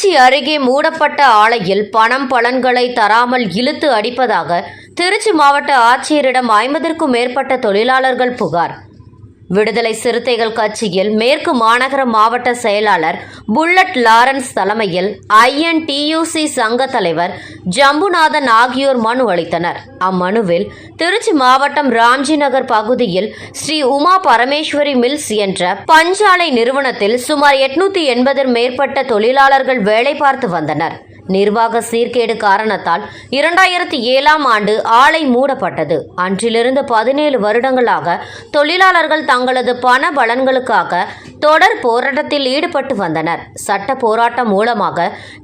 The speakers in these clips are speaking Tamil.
திருச்சி அருகே மூடப்பட்ட ஆலையில் பணம் பலன்களை தராமல் இழுத்து அடிப்பதாக திருச்சி மாவட்ட ஆட்சியரிடம் ஐம்பதற்கும் மேற்பட்ட தொழிலாளர்கள் புகார். விடுதலை சிறுத்தைகள் கட்சியில் மேற்கு மாநகர மாவட்ட செயலாளர் புல்லட் லாரன்ஸ் தலைமையில் ஐஎன்டியூசி சங்க தலைவர் ஜம்புநாதன் ஆகியோர் மனு அளித்தனர். அம்மனுவில் திருச்சி மாவட்டம் ராம்ஜி நகர் பகுதியில் ஸ்ரீ உமா பரமேஸ்வரி மில்ஸ் என்ற பஞ்சாலை நிறுவனத்தில் சுமார் எட்நூத்தி எண்பதில் மேற்பட்ட தொழிலாளர்கள் வேலை பார்த்து வந்தனர். நிர்வாக சீர்கேடு காரணத்தால் இரண்டாயிரத்தி ஏழாம் ஆண்டு ஆலை மூடப்பட்டது. அன்றிலிருந்து பதினேழு வருடங்களாக தொழிலாளர்கள் தங்களது பண பலன்களுக்காக தொடர் போராட்டத்தில் ஈடுபட்டு வந்தனர். சட்ட போராட்டம் மூலமாக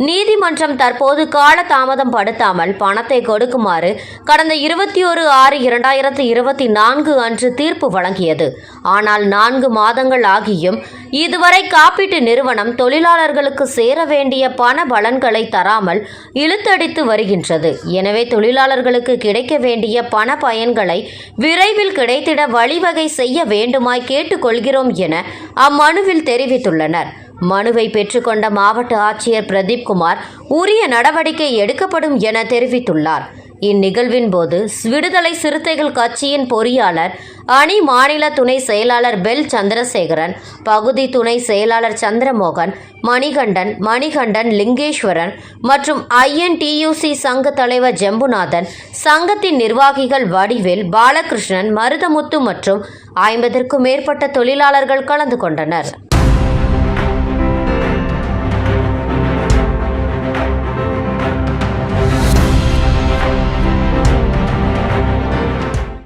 நீதிமன்றம் தற்போது கால தாமதம் படுத்தாமல் பணத்தை கொடுக்குமாறு கடந்த இருபத்தி ஒரு ஆறு இரண்டாயிரத்தி இருபத்தி நான்கு அன்று தீர்ப்பு வழங்கியது. ஆனால் நான்கு மாதங்கள் ஆகியும் இதுவரை காப்பீட்டு நிறுவனம் தொழிலாளர்களுக்கு சேர வேண்டிய பண பலன்களை தராமல் இழுத்தடித்து வருகின்றது. எனவே தொழிலாளர்களுக்கு கிடைக்க வேண்டிய பண பயன்களை விரைவில் கிடைத்திட வழிவகை செய்ய வேண்டுமாய் கேட்டுக்கொள்கிறோம் என அம்மா மனுவில் தெரிவித்துள்ளனர். மனுவை பெற்றுக்கொண்ட மாவட்ட ஆட்சியர் பிரதீப் குமார் உரிய நடவடிக்கை எடுக்கப்படும் என தெரிவித்துள்ளார். இந்நிகழ்வின் போது விடுதலை சிறுத்தைகள் கட்சியின் பொறியாளர் அணி மாநில துணை செயலாளர் பெல் சந்திரசேகரன் பகுதி துணை செயலாளர் சந்திரமோகன் மணிகண்டன் மணிகண்டன் லிங்கேஸ்வரன் மற்றும் ஐஎன்டியூசி சங்க தலைவர் ஜெம்புநாதன் சங்கத்தின் நிர்வாகிகள் வடிவேல் பாலகிருஷ்ணன் மருதமுத்து மற்றும் ஐம்பதற்கும் மேற்பட்ட தொழிலாளர்கள் கலந்து கொண்டனர்.